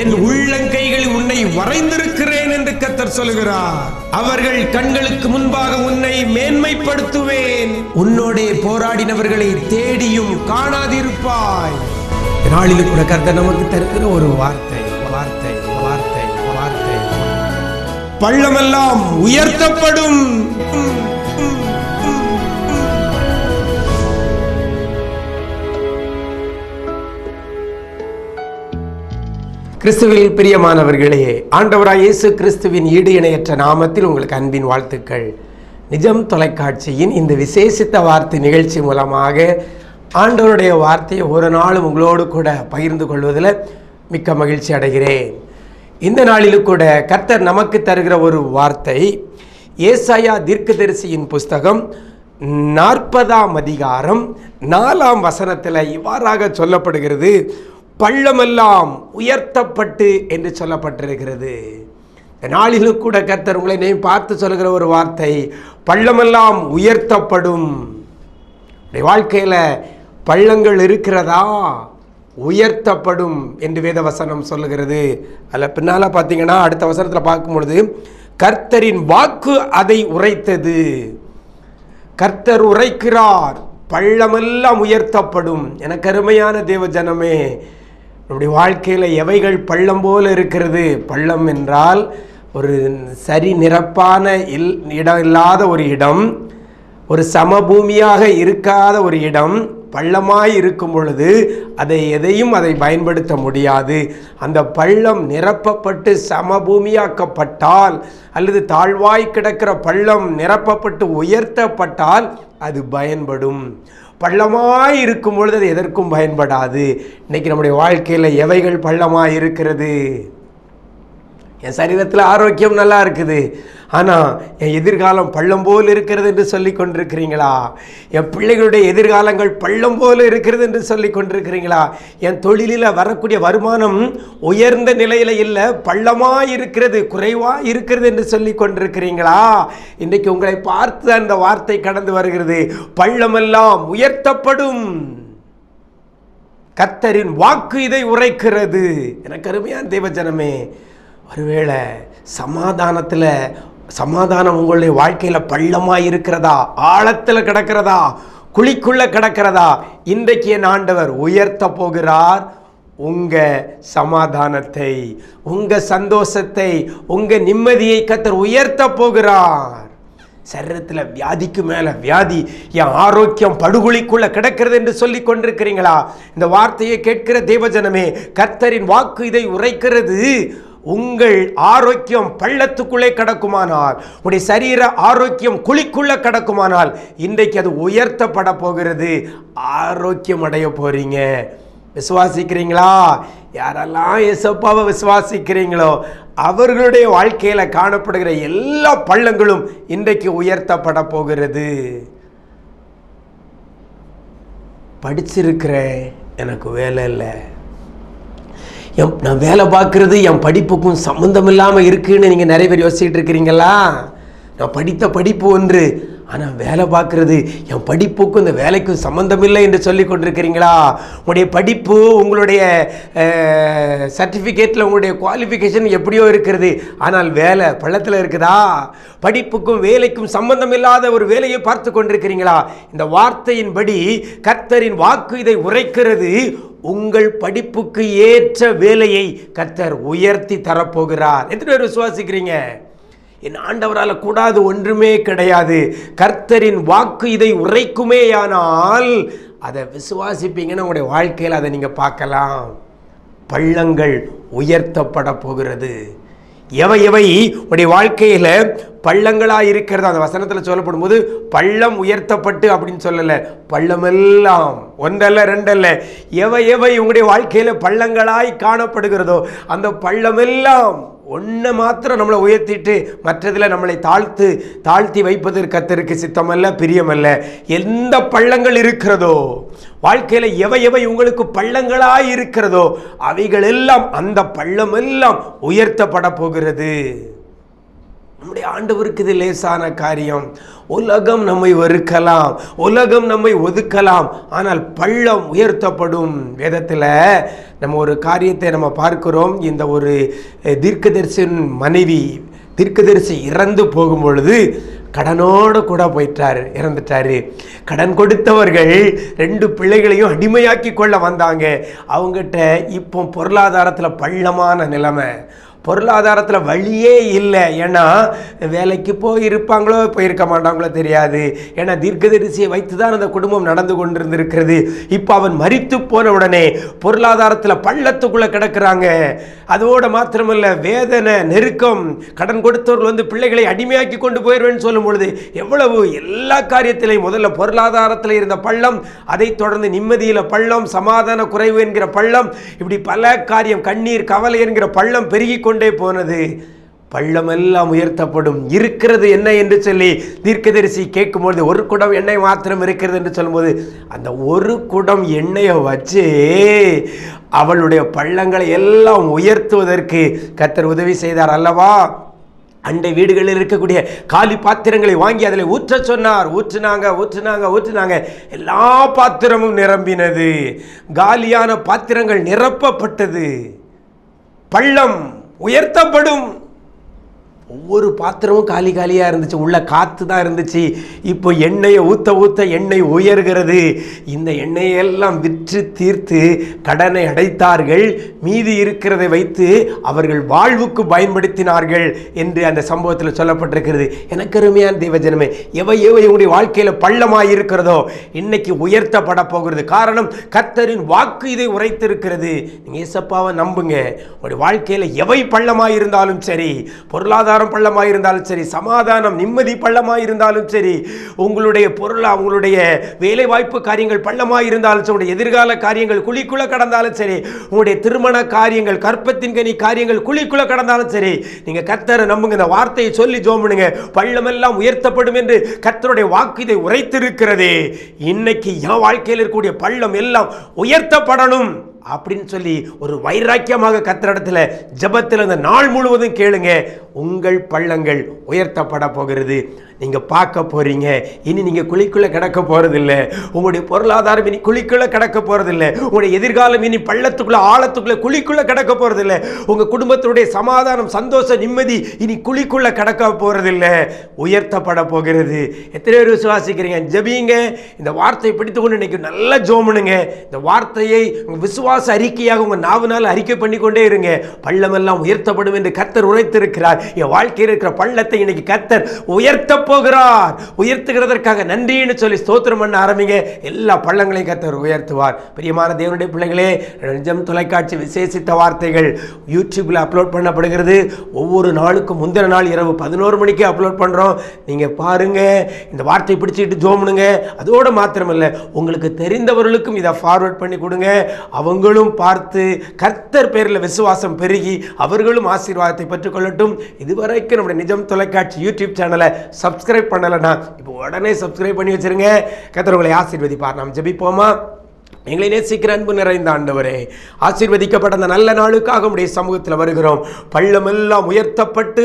என் உள்ளங்கைகளில் உன்னை வரைந்திருக்கிறேன் என்று கத்தர் சொல்கிறார் அவர்கள் கண்களுக்கு முன்பாக உன்னை மேன்மைப்படுத்துவேன். உன்னோடே போராடினவர்களை தேடியும் காணாதிருப்பாய். நாளிலும் கூட கர்த்தர் நமக்கு தருகிற ஒரு வார்த்தை வார்த்தை வார்த்தை வார்த்தை. பள்ளமெல்லாம் உயர்த்தப்படும். கிறிஸ்துவில் பிரியமானவர்களே ஆண்டவராய் இயேசு கிறிஸ்துவின் ஈடு இணையற்ற நாமத்தில் உங்களுக்கு அன்பின் வாழ்த்துக்கள். நிஜம் தொலைக்காட்சியின் இந்த விசேஷித்த வார்த்தை நிகழ்ச்சி மூலமாக ஆண்டவருடைய வார்த்தையை ஒரு நாளும் உங்களோடு கூட பகிர்ந்து கொள்வதில் மிக்க மகிழ்ச்சி அடைகிறேன். இந்த நாளிலும் கூட கர்த்தர் நமக்கு தருகிற ஒரு வார்த்தை ஏசாயா தீர்க்கதரிசியின் புஸ்தகம் நாற்பதாம் அதிகாரம் நாலாம் வசனத்தில் இவ்வாறாக சொல்லப்படுகிறது. பள்ளமெல்லாம் உயர்த்தப்பட்டு என்று சொல்லப்பட்டிருக்கிறது. நாளிலும் கூட கர்த்தர் உங்களை நீ பார்த்து சொல்லுகிற ஒரு வார்த்தை பள்ளமெல்லாம் உயர்த்தப்படும். வாழ்க்கையில் பள்ளங்கள் இருக்கிறதா? உயர்த்தப்படும் என்று வேதவசனம் சொல்லுகிறது. அதில் பின்னால் பார்த்தீங்கன்னா அடுத்த வசனத்தில் பார்க்கும் பொழுது கர்த்தரின் வாக்கு அதை உரைத்தது. கர்த்தர் உரைக்கிறார் பள்ளமெல்லாம் உயர்த்தப்படும். எனக்கு அருமையான தேவ ஜனமே நம்முடைய வாழ்க்கையில் எவைகள் பள்ளம் போல் இருக்கிறது? பள்ளம் என்றால் ஒரு சரி நிரப்பான இல் இடம் இல்லாத ஒரு இடம் ஒரு சமபூமியாக இருக்காத ஒரு இடம் பள்ளமாய் இருக்கும் பொழுது அதை எதையும் அதை பயன்படுத்த முடியாது. அந்த பள்ளம் நிரப்பப்பட்டு சமபூமியாக்கப்பட்டால் அல்லது தாழ்வாய் கிடக்கிற பள்ளம் நிரப்பப்பட்டு உயர்த்தப்பட்டால் அது பயன்படும். பள்ளமாக இருக்கும் பொழுது அது எதற்கும் பயன்படாது. இன்றைக்கி நம்முடைய வாழ்க்கையில் எவைகள் பள்ளமாக இருக்கிறது? என் சரீரத்தில் ஆரோக்கியம் நல்லா இருக்குது. ஆனால் என் எதிர்காலம் பள்ளம் போல் இருக்கிறது என்று சொல்லி கொண்டிருக்கிறீங்களா? என் பிள்ளைகளுடைய எதிர்காலங்கள் பள்ளம் போல் இருக்கிறது என்று சொல்லி கொண்டிருக்கிறீங்களா? என் தொழிலில் வரக்கூடிய வருமானம் உயர்ந்த நிலையில் இல்லை பள்ளமாக இருக்கிறது குறைவாக இருக்கிறது என்று சொல்லி கொண்டிருக்கிறீங்களா? இன்றைக்கு உங்களை பார்த்து அந்த வார்த்தை கடந்து வருகிறது. பள்ளமெல்லாம் உயர்த்தப்படும். கத்தரின் வாக்கு இதை உரைக்கிறது. எனக்கு அருமையான தெய்வஜனமே ஒருவேளை சமாதானத்தில் சமாதானம் உங்களுடைய வாழ்க்கையில் பள்ளமாக இருக்கிறதா? ஆழத்தில் கிடக்கிறதா? குழிக்குள்ள கிடக்கிறதா? இன்றைக்கு என் ஆண்டவர் உயர்த்த போகிறார். உங்க சமாதானத்தை உங்க சந்தோஷத்தை உங்க நிம்மதியை கத்தர் உயர்த்த போகிறார். சரீரத்தில் வியாதிக்கு மேலே வியாதி என் ஆரோக்கியம் படுகொலிக்குள்ள கிடக்கிறது என்று சொல்லி கொண்டிருக்கிறீங்களா? இந்த வார்த்தையை கேட்கிற தேவஜனமே கர்த்தரின் வாக்கு இதை உரைக்கிறது. உங்கள் ஆரோக்கியம் பள்ளத்துக்குள்ளே கிடக்குமானால் உடைய சரீர ஆரோக்கியம் குழிக்குள்ள கிடக்குமானால் இன்றைக்கு அது உயர்த்தப்பட போகிறது. ஆரோக்கியம் அடைய போறீங்க. விசுவாசிக்கிறீங்களா? யாரெல்லாம் எசப்பாவை விசுவாசிக்கிறீங்களோ அவர்களுடைய வாழ்க்கையில் காணப்படுகிற எல்லா பள்ளங்களும் இன்றைக்கு உயர்த்தப்பட போகிறது. படிச்சிருக்கிறேன் எனக்கு வேலை இல்லை. என் நான் வேலை பார்க்குறது என் படிப்புக்கும் சம்மந்தம் இல்லாமல் இருக்குதுன்னு நீங்கள் நிறைய பேர் யோசிச்சுட்டு இருக்கிறீங்களா? நான் படித்த படிப்பு ஒன்று ஆனால் வேலை பார்க்குறது என் படிப்புக்கும் இந்த வேலைக்கும் சம்மந்தம் இல்லை என்று சொல்லி கொண்டிருக்கிறீங்களா? உங்களுடைய படிப்பு உங்களுடைய சர்டிஃபிகேட்டில் உங்களுடைய குவாலிஃபிகேஷன் எப்படியோ இருக்கிறது ஆனால் வேலை பள்ளத்தில் இருக்குதா? படிப்புக்கும் வேலைக்கும் சம்பந்தம் இல்லாத ஒரு வேலையை பார்த்து கொண்டிருக்கிறீங்களா? இந்த வார்த்தையின்படி கர்த்தரின் வாக்கு இதை உரைக்கிறது உங்கள் படிப்புக்கு ஏற்ற வேலையை கர்த்தர் உயர்த்தி தரப்போகிறார். எத்தனை பேர் விசுவாசிக்கிறீங்க? என் ஆண்டவரால் கூடாது ஒன்றுமே கிடையாது. கர்த்தரின் வாக்கு இதை உரைக்குமேயானால் அதை விசுவாசிப்பீங்கன்னு உங்களுடைய வாழ்க்கையில் அதை நீங்கள் பார்க்கலாம். பள்ளங்கள் உயர்த்தப்பட போகிறது. எவை எவை? உடைய வாழ்க்கையில் பள்ளங்களாக இருக்கிறது அந்த வசனத்தில் சொல்லப்படும் போது பள்ளம் உயர்த்தப்பட்டு அப்படின்னு சொல்லலை. பள்ளமெல்லாம் ஒன்றல்ல ரெண்டல்ல. எவை எவை உங்களுடைய வாழ்க்கையில் பள்ளங்களாய் காணப்படுகிறதோ அந்த பள்ளமெல்லாம் ஒன்றை மாத்திரம் நம்மளை உயர்த்திட்டு மற்றதில் நம்மளை தாழ்த்து தாழ்த்தி வைப்பதற்கு கத்தருக்கு சித்தமல்ல பிரியமல்ல. எந்த பள்ளங்கள் இருக்கிறதோ வாழ்க்கையில் எவை எவை உங்களுக்கு பள்ளங்களாய் இருக்கிறதோ அவைகள் எல்லாம் அந்த பள்ளமெல்லாம் உயர்த்தப்பட போகிறது. நம்முடைய ஆண்டவருக்கு இது லேசான காரியம். உலகம் நம்மை வெறுக்கலாம். உலகம் நம்மை ஒதுக்கலாம். ஆனால் பள்ளம் உயர்த்தப்படும் வேதத்தில் நம்ம ஒரு காரியத்தை நம்ம பார்க்கிறோம். இந்த ஒரு அஹ், தீர்க்கதரிசியின் மனைவி தீர்க்கதரிசி இறந்து போகும் பொழுது கடனோடு கூட போயிட்டார் இறந்துட்டாரு. கடன் கொடுத்தவர்கள் ரெண்டு பிள்ளைகளையும் அடிமையாக்கி கொள்ள வந்தாங்க. அவங்ககிட்ட இப்போ பொருளாதாரத்தில் பள்ளமான நிலைமை. பொருளாதாரத்தில் வழியே இல்லை. ஏன்னா வேலைக்கு போய் இருப்பாங்களோ போயிருக்க மாட்டாங்களோ தெரியாது. ஏன்னா தீர்க்கதரிசியை வைத்து தான் அந்த குடும்பம் நடந்து கொண்டிருந்திருக்கிறது. இப்போ அவன் மறித்து போன உடனே பொருளாதாரத்தில் பள்ளத்துக்குள்ளே கிடக்கிறாங்க. அதோடு மாத்திரமல்ல வேதனை நெருக்கம் கடன் கொடுத்தவர்கள் வந்து பிள்ளைகளை அடிமையாக்கி கொண்டு போயிடுவேன்னு சொல்லும் பொழுது எவ்வளவு எல்லா காரியத்திலையும் முதல்ல பொருளாதாரத்தில் இருந்த பள்ளம் அதைத் தொடர்ந்து நிம்மதியில் பள்ளம் சமாதான குறைவு என்கிற பள்ளம் இப்படி பல காரியம் கண்ணீர் கவலை என்கிற பள்ளம் பெருகி கொண்டு கொண்டே போனது. பள்ளமெல்லாம் உயர்த்தப்படும். இருக்கிறது என்ன என்று சொல்லி தீர்க்கதரிசி கேட்கும்பொழுது ஒரு குடம் எண்ணெய் மாத்திரம் இருக்கிறது என்று சொல்லும்போது அந்த ஒரு குடம் எண்ணெயை வச்சு அவளுடைய பள்ளங்களை எல்லாம் உயர்த்துவதற்கு கத்தர் உதவி செய்தார் அல்லவா? அண்டை வீடுகளில் இருக்கக்கூடிய காலி பாத்திரங்களை வாங்கி அதில் ஊற்ற சொன்னார். ஊற்றுனாங்க ஊற்றுனாங்க ஊற்றுனாங்க. எல்லா பாத்திரமும் நிரம்பினது. காலியான பாத்திரங்கள் நிரப்பப்பட்டது. பள்ளம். உயர்த்தப்படும். ஒவ்வொரு பாத்திரமும் காலி காலியாக இருந்துச்சு. உள்ள காற்று தான் இருந்துச்சு. இப்போ எண்ணெயை ஊற்ற ஊற்ற எண்ணெய் உயர்கிறது. இந்த எண்ணெயெல்லாம் விற்று தீர்த்து கடனை அடைத்தார்கள். மீதி இருக்கிறதை வைத்து அவர்கள் வாழ்வுக்கு பயன்படுத்தினார்கள் என்று அந்த சம்பவத்தில் சொல்லப்பட்டிருக்கிறது. எனக்கு அருமையான தெய்வஜனமே எவை எவை உங்களுடைய வாழ்க்கையில் பள்ளமாக இருக்கிறதோ இன்னைக்கு உயர்த்தப்பட போகிறது. காரணம் கர்த்தரின் வாக்கு இதை உரைத்திருக்கிறது. நீங்கள் ஏசப்பாவை நம்புங்க. உங்களுடைய வாழ்க்கையில் எவை பள்ளமாக இருந்தாலும் சரி பொருளாதாரம் பள்ளமாக இருந்தாலும் சரி சமாதானம் நிம்மதி பள்ளமாக இருந்தாலும் சரி உங்களுடைய பொருளா உங்களுடைய வேலை வாய்ப்பு காரியங்கள் பள்ளமாக இருந்தாலும் சரி எதிர்கால காரியங்கள் குழிக்குள்ள கடந்தாலும் சரி உங்களுடைய திருமண காரியங்கள் கற்பத்தின் கனி காரியங்கள் குழிக்குள்ள கடந்தாலும் சரி நீங்க கத்தரை நம்புங்க. இந்த வார்த்தையை சொல்லி ஜோமனுங்க பள்ளமெல்லாம் உயர்த்தப்படும் என்று கத்தருடைய வாக்கு இதை உரைத்திருக்கிறது. இன்னைக்கு என் வாழ்க்கையில் இருக்கக்கூடிய பள்ளம் எல்லாம் உயர்த்தப்படணும். அப்படின்னு சொல்லி ஒரு வைராக்கியமாக கத்திரிடத்துல ஜெபத்தில் அந்த நாள் முழுவதும் கேளுங்க. உங்கள் பள்ளங்கள் உயர்த்தப்பட போகிறது. நீங்க பார்க்க போறீங்க. இனி நீங்கள் குழிக்குள்ளே கிடக்க போறதில்ல. உங்களுடைய பொருளாதாரம் இனி குழிக்குள்ள கிடக்க போறதில்ல. உங்களுடைய எதிர்காலம் இனி பள்ளத்துக்குள்ளே ஆழத்துக்குள்ள குழிக்குள்ளே கிடக்க போறதில்ல. உங்க குடும்பத்தினுடைய சமாதானம் சந்தோஷம் நிம்மதி இனி குழிக்குள்ளே கிடக்க போறதில்ல. உயர்த்தப்பட போகிறது. எத்தனை பேர் விசுவாசிக்கிறீங்க. ஜபிங்க. இந்த வார்த்தையை பிடித்து கொண்டு இன்னைக்கு நல்லா ஜோமனுங்க இந்த வார்த்தையை உங்க விசுவாச அறிக்கையாக உங்க நாவினால் அறிக்கை பண்ணிக்கொண்டே இருங்க. பள்ளமெல்லாம் உயர்த்தப்படும் என்று கர்த்தர் உரைத்திருக்கிறார். என் வாழ்க்கையில் இருக்கிற பள்ளத்தை இன்னைக்கு கர்த்தர் உயர்த்த போகிறார். உயர்த்துகிறதற்காக நன்றின்னு சொல்லி ஸ்தோத்திரம் பண்ண ஆரம்பிங்க. எல்லா பள்ளங்களையும் கர்த்தர் உயர்த்துவார். பிரியமான தேவனுடைய பிள்ளைகளே நிஜம் தொலைக்காட்சி விசேஷித்த வார்த்தைகள் யூடியூப்ல அப்லோட் பண்ணப்படுகிறது. ஒவ்வொரு நாளுக்கும் முந்தின நாள் இரவு பதினோரு மணிக்கு அப்லோட் பண்றோம். நீங்க பாருங்க. இந்த வார்த்தையை பிடிச்சிட்டு ஜோமுனுங்க அதோட மாத்திரமில்லை உங்களுக்கு தெரிந்தவர்களுக்கும் இதை ஃபார்வர்ட் பண்ணி கொடுங்க. அவங்க அவங்களும் பார்த்து கர்த்தர் பேரில் விசுவாசம் பெருகி அவர்களும் ஆசீர்வாதத்தை பெற்றுக்கொள்ளட்டும். இதுவரைக்கும் நம்முடைய நிஜம் தொலைக்காட்சி யூடியூப் சேனலை சப்ஸ்கிரைப் பண்ணலைன்னா இப்போ உடனே சப்ஸ்கிரைப் பண்ணி வச்சிருங்க. கர்த்தர் உங்களை ஆசீர்வதிப்பார். நாம் ஜெபிப்போமா? எங்களை நேசிக்கிற அன்பு நிறைந்த ஆண்டவரே ஆசீர்வதிக்கப்பட்ட அந்த நல்ல நாளுக்காக உடைய சமூகத்தில் வருகிறோம். பள்ளமெல்லாம் உயர்த்தப்பட்டு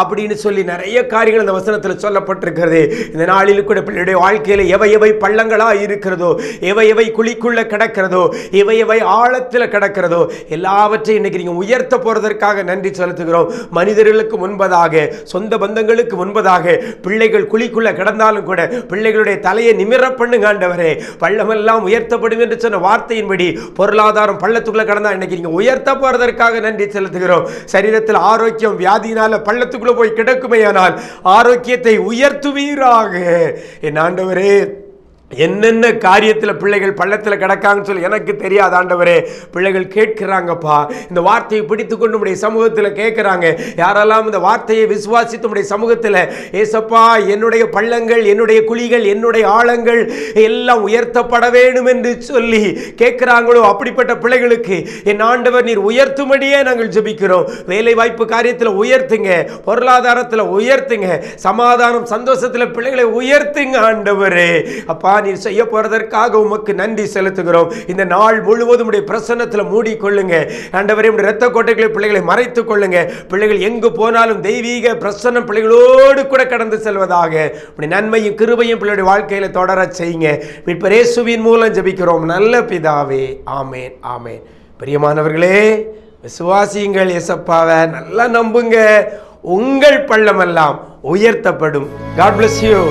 அப்படின்னு சொல்லி நிறைய காரியங்கள் இந்த வசனத்தில் சொல்லப்பட்டிருக்கிறது. இந்த நாளில் கூட பிள்ளையுடைய வாழ்க்கையில் எவை எவை பள்ளங்களா இருக்கிறதோ எவை எவை குழிக்குள்ள கிடக்கிறதோ எவை எவை ஆழத்தில் கிடக்கிறதோ எல்லாவற்றையும் இன்னைக்கு நீங்கள் உயர்த்த போறதற்காக நன்றி செலுத்துகிறோம். மனிதர்களுக்கு முன்பதாக சொந்த பந்தங்களுக்கு முன்பதாக பிள்ளைகள் குழிக்குள்ள கிடந்தாலும் கூட பிள்ளைகளுடைய தலையை நிமிர பண்ணுங்க ஆண்டவரே. பள்ளமெல்லாம் உயர்த்தப்படும் என்று சொன்ன வார்த்தையின்படி பொருளாதாரம் பள்ளத்துக்குள்ள கடந்தா இன்னைக்கு நீங்க உயர்த்த போறதற்காக நன்றி செலுத்துகிறோம். சரீரத்தில் ஆரோக்கியம் வியாதியினால பள்ளத்துக்குள்ள போய் கிடக்குமேயானால் ஆரோக்கியத்தை உயர்த்துவீராக. என் ஆண்டவரே என்னென்ன காரியத்தில் பிள்ளைகள் பள்ளத்தில் கிடக்காங்கன்னு சொல்லி எனக்கு தெரியாது ஆண்டவரே. பிள்ளைகள் கேட்கிறாங்கப்பா. இந்த வார்த்தையை பிடித்து கொண்டு உடைய சமூகத்தில் கேட்குறாங்க. யாரெல்லாம் இந்த வார்த்தையை விசுவாசித்து உடைய சமூகத்தில் ஏசப்பா என்னுடைய பள்ளங்கள் என்னுடைய குழிகள் என்னுடைய ஆழங்கள் எல்லாம் உயர்த்தப்பட வேண்டும் என்று சொல்லி கேட்குறாங்களோ அப்படிப்பட்ட பிள்ளைகளுக்கு என் ஆண்டவர் நீர் உயர்த்தும்படியே நாங்கள் ஜபிக்கிறோம். வேலை வாய்ப்பு காரியத்தில் உயர்த்துங்க பொருளாதாரத்தில் உயர்த்துங்க சமாதானம் சந்தோஷத்தில் பிள்ளைகளை உயர்த்துங்க ஆண்டவரே. அப்பா நீர் செய்ய போறதற்காக உமக்கு நன்றி செலுத்துகிறோம். இந்த நாள் முழுவதும் உடைய பிரசன்னத்தில் மூடிக்கொள்ளுங்க. ஆண்டவரே உடைய ரத்த கோட்டைகளை பிள்ளைகளை மறைத்துக் கொள்ளுங்க. பிள்ளைகள் எங்கு போனாலும் தெய்வீக பிரசன்னம் பிள்ளைகளோடு கூட கடந்து செல்வதாக. நன்மையும் கிருபையும் பிள்ளையுடைய வாழ்க்கையில தொடரச் செய்யுங்க. மீட்பரேசுவின் மூலம் ஜெபிக்கிறோம். நல்ல பிதாவே ஆமேன் ஆமேன். பிரியமானவர்களே விசுவாசியுங்கள் எசப்பாவை நல்லா நம்புங்க. உங்கள் பள்ளமெல்லாம் உயர்த்தப்படும். God bless you